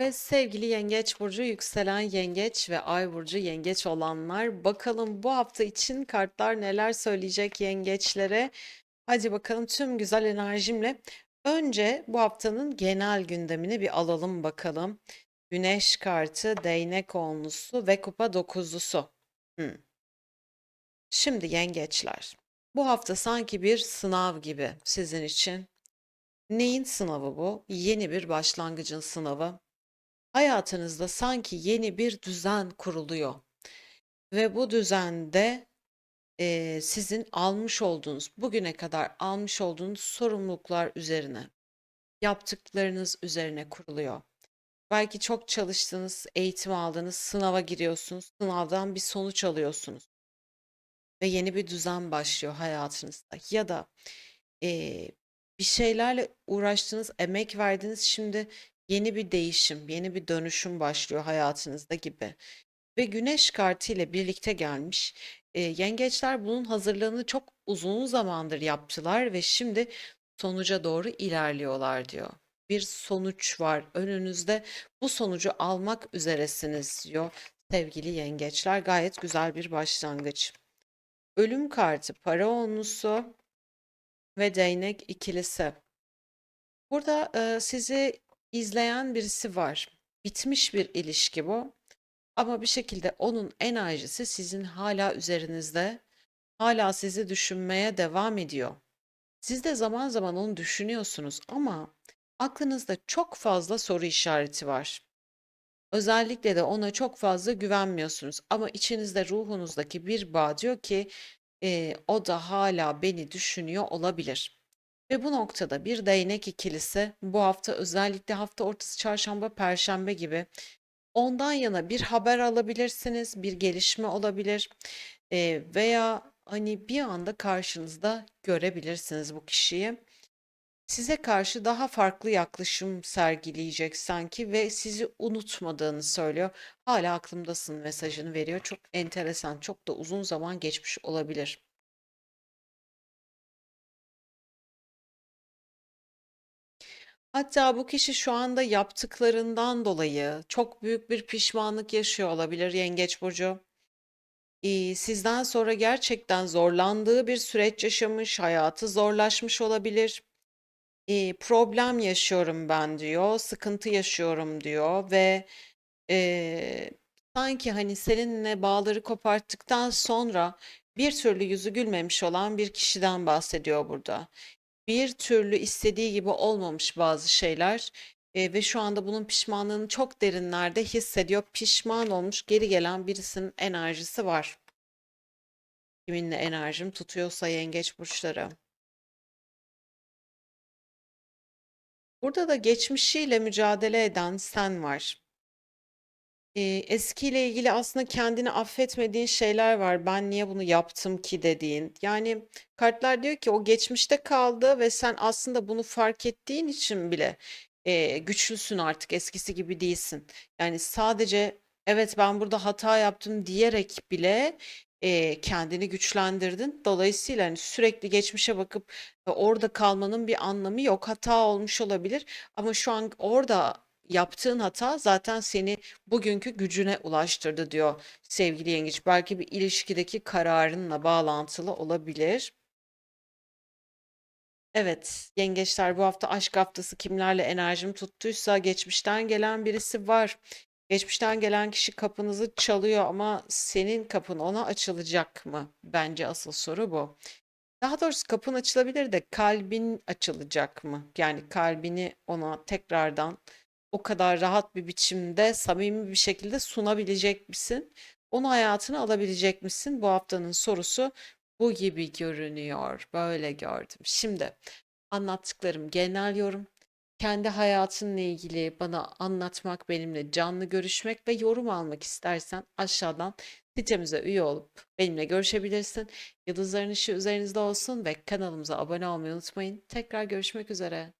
Ve sevgili Yengeç burcu, yükselen Yengeç ve Ay burcu Yengeç olanlar, bakalım bu hafta için kartlar neler söyleyecek yengeçlere? Hadi bakalım tüm güzel enerjimle. Önce bu haftanın genel gündemini bir alalım bakalım. Güneş kartı, değnek onlusu ve kupa dokuzlusu. Hmm. Şimdi yengeçler. Bu hafta sanki bir sınav gibi sizin için. Neyin sınavı bu? Yeni bir başlangıcın sınavı. Hayatınızda sanki yeni bir düzen kuruluyor ve bu düzende eee, sizin almış olduğunuz, bugüne kadar almış olduğunuz sorumluluklar üzerine, yaptıklarınız üzerine kuruluyor. Belki çok çalıştınız, eğitim aldınız, sınava giriyorsunuz, sınavdan bir sonuç alıyorsunuz ve yeni bir düzen başlıyor hayatınızda. Ya da eee, bir şeylerle uğraştınız, emek verdiniz, şimdi yeni bir değişim, yeni bir dönüşüm başlıyor hayatınızda gibi. Ve Güneş kartı ile birlikte gelmiş. Eee, yengeçler bunun hazırlığını çok uzun zamandır yaptılar ve şimdi sonuca doğru ilerliyorlar diyor. Bir sonuç var önünüzde. Bu sonucu almak üzeresiniz diyor sevgili yengeçler. Gayet güzel bir başlangıç. Ölüm kartı, para onlusu ve değnek ikilisi. Burada e, sizi izleyen birisi var. Bitmiş bir ilişki bu. Ama bir şekilde onun enerjisi sizin hala üzerinizde, hala sizi düşünmeye devam ediyor. Siz de zaman zaman onu düşünüyorsunuz ama aklınızda çok fazla soru işareti var. Özellikle de ona çok fazla güvenmiyorsunuz ama içinizde ruhunuzdaki bir bağ diyor ki "Eee, o da hala beni düşünüyor olabilir. Ve bu noktada bir değnek ikilisi bu hafta özellikle hafta ortası çarşamba, perşembe gibi ondan yana bir haber alabilirsiniz, bir gelişme olabilir eee, veya hani bir anda karşınızda görebilirsiniz bu kişiyi. Size karşı daha farklı yaklaşım sergileyecek sanki ve sizi unutmadığını söylüyor. Hala aklımdasın mesajını veriyor. Çok enteresan, çok da uzun zaman geçmiş olabilir. Hatta bu kişi şu anda yaptıklarından dolayı çok büyük bir pişmanlık yaşıyor olabilir Yengeç burcu. İii, sizden sonra gerçekten zorlandığı bir süreç yaşamış, hayatı zorlaşmış olabilir. İii, problem yaşıyorum ben diyor, sıkıntı yaşıyorum diyor ve, eee, sanki, hani, seninle bağları koparttıktan sonra bir türlü yüzü gülmemiş olan bir kişiden bahsediyor burada. Bir türlü istediği gibi olmamış bazı şeyler, eee, ve şu anda bunun pişmanlığını çok derinlerde hissediyor. Pişman olmuş, geri gelen birisinin enerjisi var. Kiminle enerjim tutuyorsa yengeç burçları. Burada da geçmişiyle mücadele eden sen var. Eskiyle ilgili aslında kendini affetmediğin şeyler var. "Ben niye bunu yaptım ki?" dediğin. Yani kartlar diyor ki o geçmişte kaldı ve sen aslında bunu fark ettiğin için bile, eee, güçlüsün artık, eskisi gibi değilsin. Yani sadece, "Evet, ben burada hata yaptım." diyerek bile, eee, kendini güçlendirdin. Dolayısıyla, hani, sürekli geçmişe bakıp, eee, orada kalmanın bir anlamı yok. Hata olmuş olabilir ama şu an orada yaptığın hata zaten seni bugünkü gücüne ulaştırdı diyor sevgili yengeç. Belki bir ilişkideki kararınla bağlantılı olabilir. Evet, yengeçler bu hafta aşk haftası kimlerle enerjim tuttuysa geçmişten gelen birisi var. Geçmişten gelen kişi kapınızı çalıyor ama senin kapın ona açılacak mı? Bence asıl soru bu. Daha doğrusu kapın açılabilir de kalbin açılacak mı? Yani kalbini ona tekrardan o kadar rahat bir biçimde, samimi bir şekilde sunabilecek misin? Onu hayatına alabilecek misin? Bu haftanın sorusu bu gibi görünüyor. Böyle gördüm. Şimdi anlattıklarım genel yorum. Kendi hayatınla ilgili bana anlatmak, benimle canlı görüşmek ve yorum almak istersen aşağıdan sitemize üye olup benimle görüşebilirsin. Yıldızların ışığı üzerinizde olsun ve kanalımıza abone olmayı unutmayın. Tekrar görüşmek üzere.